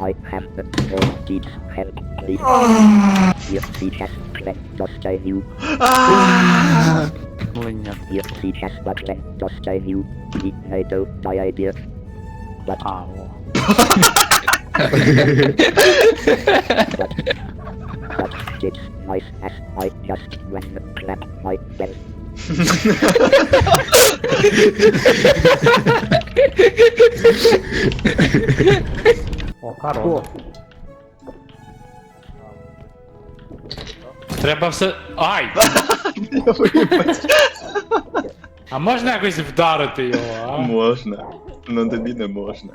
I have the proceeds. Help, please. Your seat has let Dostoevsky. Your seat has but let Dostoevsky. He had the idea. But... Ow. but, but it's nice as I just went to clap my bell. Ha ha ha ha! О, корона. Треба все. Ай! А можна якось вдарити його, а? Можна. Ну тобі не можна.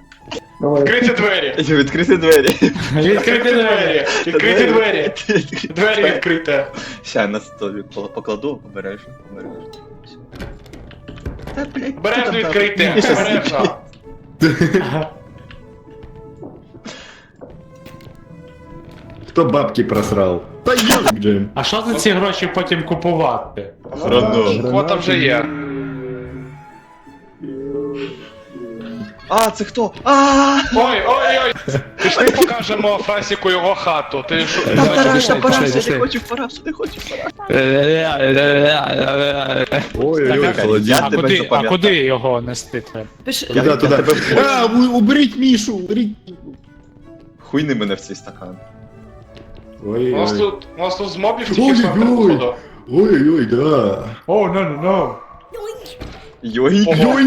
Відкрити двері! Відкрити двері. Відкрити двері! Відкрити двері! Двері відкрите! Ща на столі покладу, обережно, обережно. Та, блядь, Обережно там там? Я! Кто бабки просрал? Да ёб, Джейм. А що за ці гроші потім купувати? Гранат. Кого вже є? А, це хто? А! Ой, ой, ой! Пішли покажемо Фрасіку його хату. Ти що? Та Давай, пора, пішли, та пора, пішли, не хочу пора, не хочу пора. Ой-ой-ой, я А куди, а куди його нести треба? Я- Туда, я А, у- уберіть Мішу, уберіть. Хуйни мене в цей стакан. У нас Ой-ой. тут, у нас тут з мобів тільки Ой, снайпер, ой. походу. Ой-ой-ой, да. О, ну, ну, ну. Йой, Ого.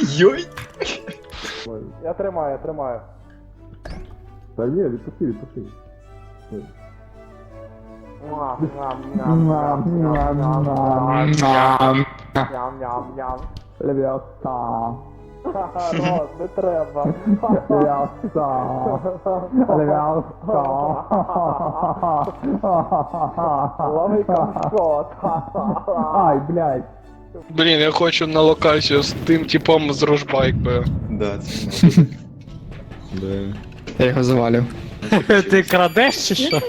йой. Я тримаю, я тримаю. Та ні, відпусти, відпусти. Не треба. Лови компот. Ай, блядь. Блін, я хочу на локацію з тим типом з ружбайкою. Да, це не. Да. Я його завалив. Ти крадеш чи що?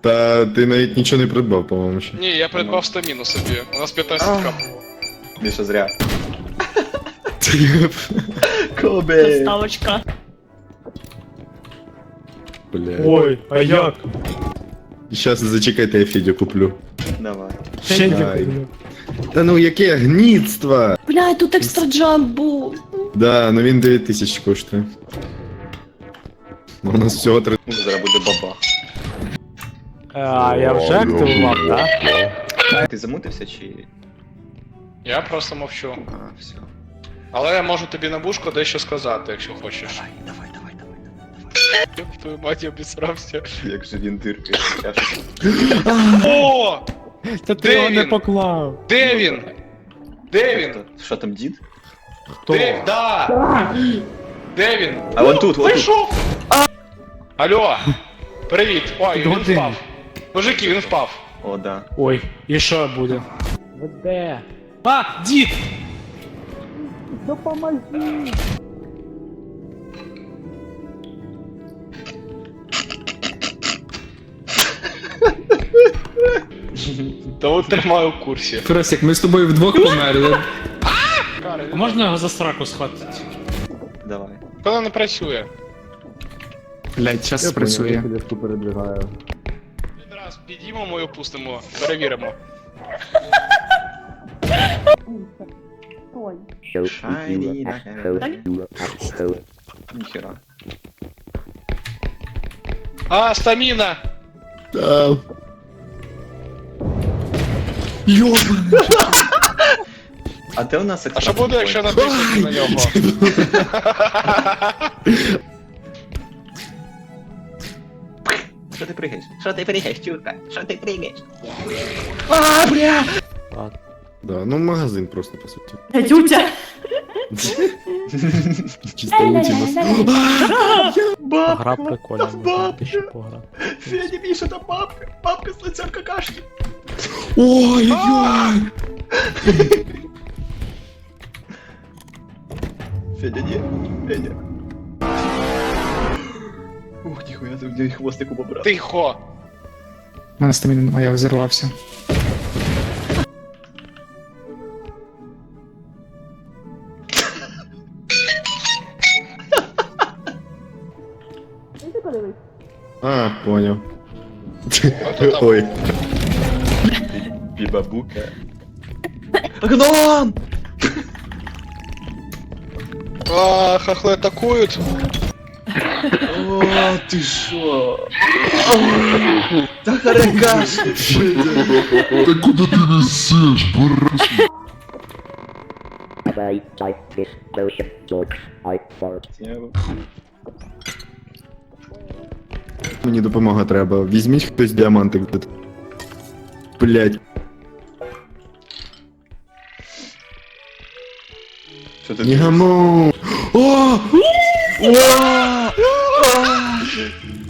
Та ти навіть нічого не придбав, по-моєму, ще. Ні, я придбав стаміну собі. У нас 15 кап. Міша зря. Кобе. Ставочка. Бля. Ой, а як? Щас зачекайте, я Федю куплю. Давай. Ще Ай. куплю. Та ну яке гніцтво! Бля, тут екстра джамп був. Да, ну він 9000 коштує. Ну, У нас всього 3. Ну, Зараз буде бабах. А, я вже активував, так? Ти замутився чи. Я просто мовчу. А, все. Але я можу тобі на вушко дещо сказати, якщо хочеш. Давай, давай, давай, давай, давай. Ёб Твою мать, я обісрався. Як же він диркає. чашку. О! Та Де ти його не він? поклав. Де він? Де він? Що там дід? Хто? Де? Да! Де він? А вон тут, вон тут. Алло! Привіт! Ой, він Годин. впав. Мужики, він впав. О, да. Ой, і що буде? Де? А, дід! Того тримаю в курсі. Фросик, ми з тобою вдвох померли. А можна його за сраку схватити? Давай. Вона не працює. Блядь, час спрацює. Відразу підіймемо і опустимо, перевіримо. So Shiny you the asshole, you asshole. Ніхера. А, стаміна! Та. Йобаний. А де у нас А що буде, якщо натиснути на нього? Що ти пригаєш? Що ти пригаєш, чурка? Що ти пригаєш? Да, ну магазин просто, по суті. Дядютя. Чисто луті нас. Гра прикольна, можна ти ще пограти. Федя, Міша, там бабка. Бабка з лицем какашки. Ой-ой-ой! Федя, ні. Федя. Ух, ніхуя, там де хвостик у бобра. Тихо! У мене стаміна немає, я взірвався. А, понял. Ой. Бибабука. Гном! А, хохлы атакуют. О, ты шо? Да харагаш! Да куда ты несешь, брат? Play type this, those dogs, I fart. Мені допомога треба. Візьміть хтось діамантик. Блять. Що ти Нігамо! О! О! куди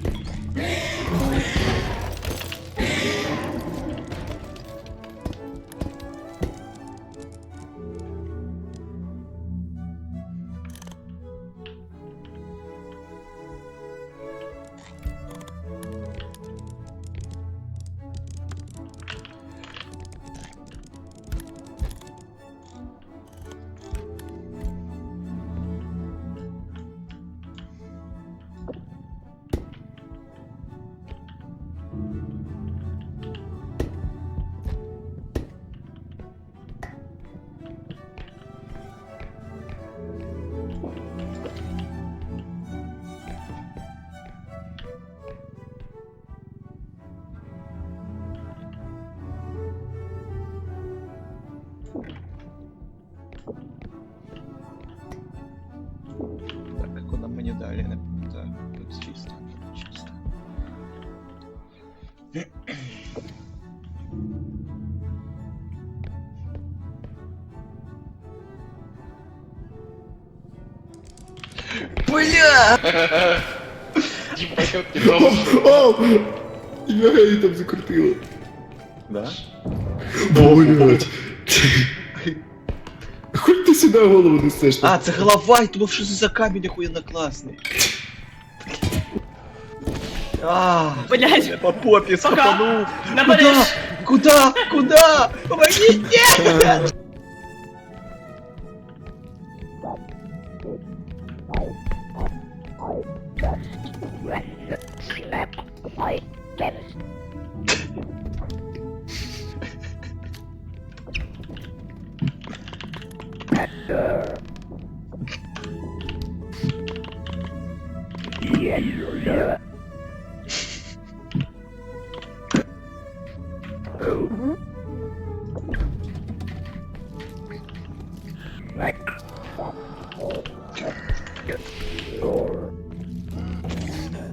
мені далі не пам'ятаю. Тут чисто. Чисто. Ебать, не должен. О! Я там закрутило. Да? Блять. Хоть ти сюди голову несеш. А, це голова, я думав, що це за камінь охуєнно класний. А, Блять, я по попі схопанув. набереш. Куда? Куда? Помогите! slap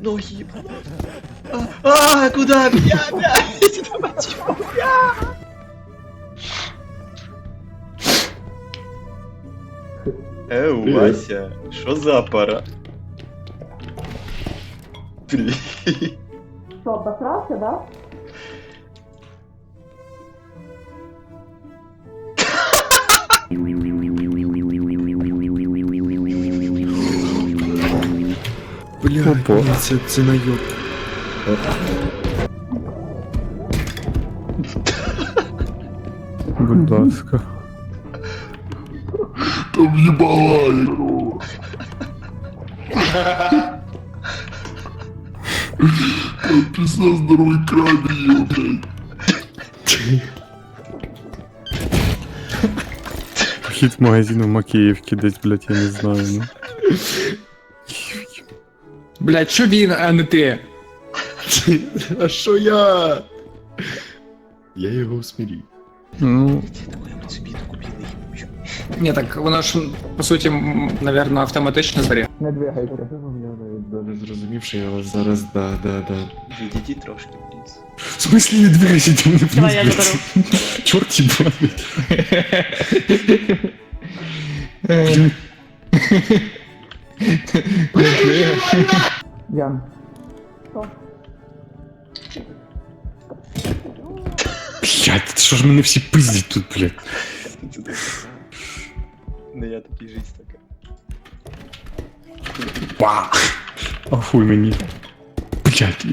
Ноги. А, а, куда? Меня, блядь! Это мать его, бля! Эу, Вася, що за апарат? Привіт. Що, обосрався, да? Блять, ні, це, це найоб. Будь ласка. Похід в магазин в Макіївці десь, блядь, я не знаю, ну. Блядь, що він, а не ти? А що я? Я його усмірів. Ну. Ні, так воно ж, по суті, м, навірно, автоматично зберіг. Я навіть зрозумів, що я вас зараз, да, да, да. Відійдіть трошки вниз. В смислі не двигайся, ти мене Давай я заберу. Чорт їбаний. Ян. Блять, що ж мене всі пиздять тут, блядь. Не я такий життя така. Па! Ахуй мені. Блять,